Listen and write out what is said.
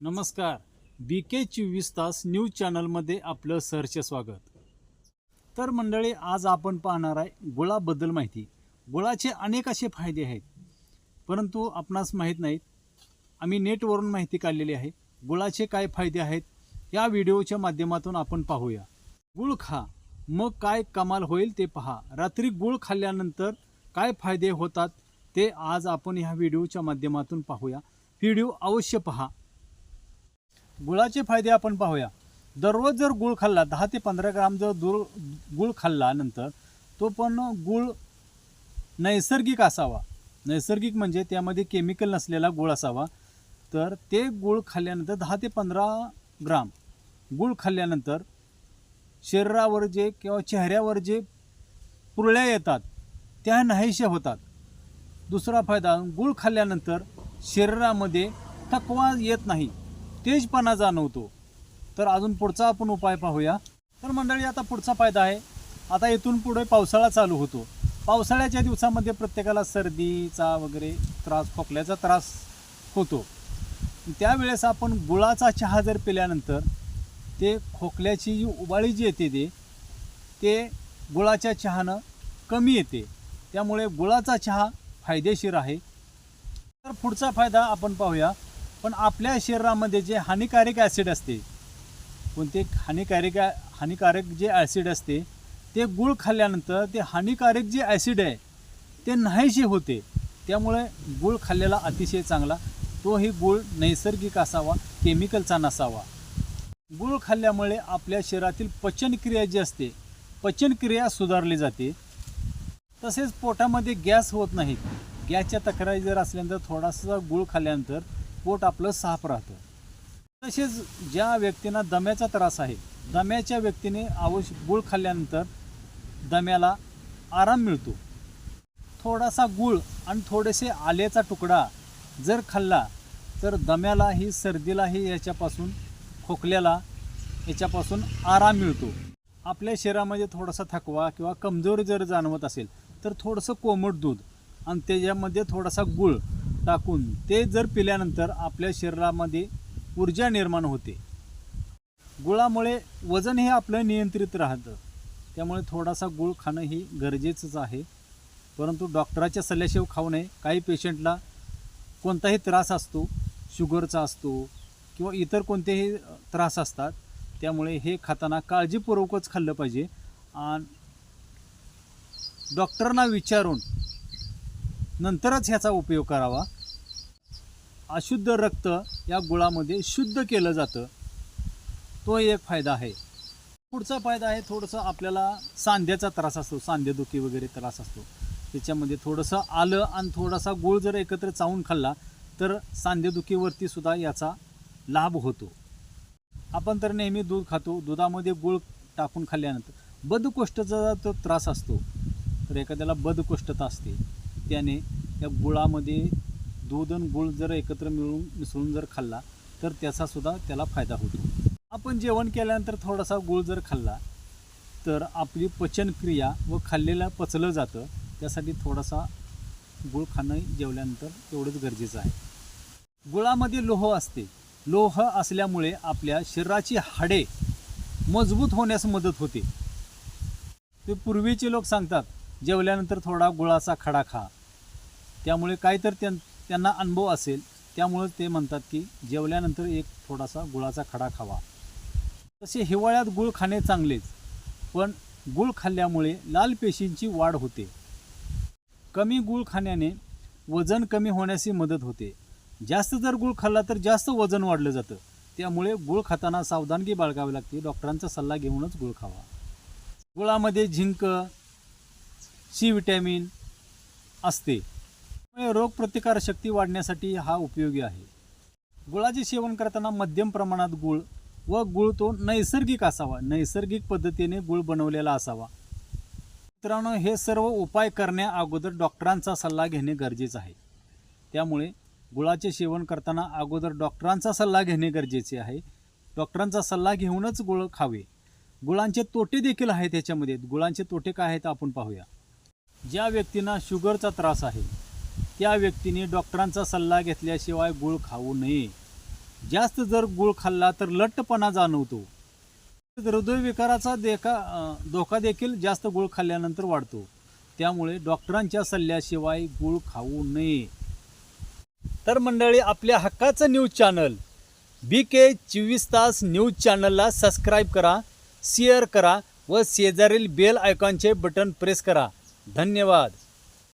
नमस्कार. बी के चोवीस तास न्यूज चॅनलमध्ये आपलं सहर्ष स्वागत. तर मंडळी आज आपण पाहणार आहे गुळाबद्दल माहिती. गुळाचे अनेक असे फायदे आहेत परंतु आपणास माहीत नाहीत. आम्ही नेटवरून माहिती काढलेली आहे. गुळाचे काय फायदे आहेत या व्हिडिओच्या माध्यमातून आपण पाहूया. गुळ खा. मग काय कमाल होईल ते पहा. रात्री गुळ खाल्ल्यानंतर काय फायदे होतात ते आज आपण ह्या व्हिडिओच्या माध्यमातून पाहूया. व्हिडिओ अवश्य पहा. गुळाचे फायदे आपण पाहूया. दररोज जर गुळ खाल्ला दहा ते पंधरा ग्राम जर दूर गुळ खाल्ल्यानंतर तो पण गुळ नैसर्गिक असावा. नैसर्गिक म्हणजे त्यामध्ये केमिकल नसलेला गुळ असावा. तर ते गुळ खाल्ल्यानंतर दहा ते पंधरा ग्राम गुळ खाल्ल्यानंतर शरीरावर जे किंवा चेहऱ्यावर जे पुरळ्या येतात त्या नाहीशा होतात. दुसरा फायदा गुळ खाल्ल्यानंतर शरीरामध्ये थकवा येत नाही. तेजपणा जाणवतो. तर अजून पुढचा आपण उपाय पाहूया. तर मंडळी आता पुढचा फायदा आहे. आता इथून पुढे पावसाळा चालू होतो. पावसाळ्याच्या दिवसामध्ये प्रत्येकाला सर्दीचा वगैरे त्रास खोकल्याचा त्रास होतो. त्यावेळेस आपण गुळाचा चहा जर पिल्यानंतर ते खोकल्याची जी उबाळी जी येते ते ते गुळाच्या चहानं कमी येते. त्यामुळे गुळाचा चहा फायदेशीर आहे. तर पुढचा फायदा आपण पाहूया. पण आपल्या शरीरामध्ये जे हानिकारक ॲसिड असते कोणते हानिकारक हानिकारक जे ॲसिड असते ते गुळ खाल्ल्यानंतर ते हानिकारक जे ॲसिड आहे ते नाहीशी होते. त्यामुळे गुळ खाल्लेला अतिशय चांगला. तोही गुळ नैसर्गिक असावा केमिकलचा नसावा. गुळ खाल्ल्यामुळे आपल्या शरीरातील पचनक्रिया जी असते पचनक्रिया सुधारली जाते. तसेच पोटामध्ये गॅस होत नाहीत गॅसच्या तक्रारी जर असल्यानंतर थोडासा गुळ खाल्ल्यानंतर पोट आपलं साफ राहतं. तसेच ज्या व्यक्तींना दम्याचा त्रास आहे दम्याच्या व्यक्तीने आवश्यक गुळ खाल्ल्यानंतर दम्याला आराम मिळतो. थोडासा गुळ आणि थोडेसे आल्याचा तुकडा जर खाल्ला तर दम्यालाही सर्दीलाही याच्यापासून खोकल्याला याच्यापासून आराम मिळतो. आपल्या शरीरामध्ये थोडासा थकवा किंवा कमजोरी जर जाणवत असेल तर थोडंसं कोमट दूध आणि त्याच्यामध्ये थोडासा गुळ टाकून ते जर पिल्यानंतर आपल्या शरीरामध्ये ऊर्जा निर्माण होते. गुळामुळे वजन हे आपलं नियंत्रित राहतं. त्यामुळे थोडासा गुळ खाणं ही गरजेचंच आहे. परंतु डॉक्टराच्या सल्ल्याशिवाय खाऊ नये. काही पेशंटला कोणताही त्रास असतो शुगरचा असतो किंवा इतर कोणतेही त्रास असतात त्यामुळे हे खाताना काळजीपूर्वकच खाल्लं पाहिजे. आणि डॉक्टरांना विचारून नंतरच ह्याचा उपयोग करावा. अशुद्ध रक्त या गुळामध्ये शुद्ध केलं जातं. तो एक फायदा आहे. पुढचा फायदा आहे थोडंसं आपल्याला सांध्याचा त्रास असतो सांधेदुखी वगैरे त्रास असतो. त्याच्यामध्ये थोडंसं आलं आणि थोडासा गुळ जर एकत्र चावून खाल्ला तर सांधेदुखीवरती सुद्धा याचा लाभ होतो. आपण तर नेहमी दूध खातो दुधामध्ये गुळ टाकून खाल्ल्यानंतर बदकोष्ठचा तो त्रास असतो. तर एखाद्याला बदकोष्ठता असते त्याने या गुळामध्ये दूध आणि गुळ जर एकत्र मिळून मिसळून जर खाल्ला तर त्याचासुद्धा त्याला फायदा होतो. आपण जेवण केल्यानंतर थोडासा गुळ जर खाल्ला तर आपली पचनक्रिया व खाल्लेलं पचलं जातं. त्यासाठी थोडासा गुळ खाणं जेवल्यानंतर तेवढंच गरजेचं आहे. गुळामध्ये लोह असते. लोह असल्यामुळे आपल्या शरीराची हाडे मजबूत होण्यास मदत होते. ते पूर्वीचे लोक सांगतात जेवल्यानंतर थोडा गुळाचा खडा खा. त्यामुळे काय तर त्यां त्यांना अनुभव असेल त्यामुळं ते म्हणतात की जेवल्यानंतर एक थोडासा गुळाचा खडा खावा. तसे हिवाळ्यात गुळ खाणे चांगलेच पण गुळ खाल्ल्यामुळे लाल पेशींची वाढ होते. कमी गुळ खाण्याने वजन कमी होण्याची मदत होते. जास्त जर गुळ खाल्ला तर जास्त वजन वाढलं जातं. त्यामुळे गुळ खाताना सावधानगी बाळगावी लागते. डॉक्टरांचा सल्ला घेऊनच गुळ खावा. गुळामध्ये झिंक सी विटॅमिन असते. रोगप्रतिकारशक्ती वाढण्यासाठी हा उपयोगी आहे. गुळाचे सेवन करताना मध्यम प्रमाणात गुळ व गुळ तो नैसर्गिक असावा. नैसर्गिक पद्धतीने गुळ बनवलेला असावा. मित्रांनो हे सर्व उपाय करण्या अगोदर डॉक्टरांचा सल्ला घेणे गरजेचं आहे. त्यामुळे गुळाचे सेवन करताना अगोदर डॉक्टरांचा सल्ला घेणे गरजेचे आहे. डॉक्टरांचा सल्ला घेऊनच गुळ खावे. गुळांचे तोटे देखील आहेत त्याच्यामध्ये गुळांचे तोटे काय आहेत आपण पाहूया. ज्या व्यक्तींना शुगरचा त्रास आहे त्या व्यक्तीने डॉक्टरांचा सल्ला घेतल्याशिवाय गुळ खाऊ नये. जास्त जर गुळ खाल्ला तर लठ्ठपणा जाणवतो. हृदयविकाराचा देखा धोका देखील जास्त गुळ खाल्ल्यानंतर वाढतो. त्यामुळे डॉक्टरांच्या सल्ल्याशिवाय गुळ खाऊ नये. तर मंडळी आपल्या हक्काचं न्यूज चॅनल बी के चोवीस तास न्यूज चॅनलला सबस्क्राईब करा शेअर करा व शेजारील बेल आयकॉनचे बटन प्रेस करा. धन्यवाद.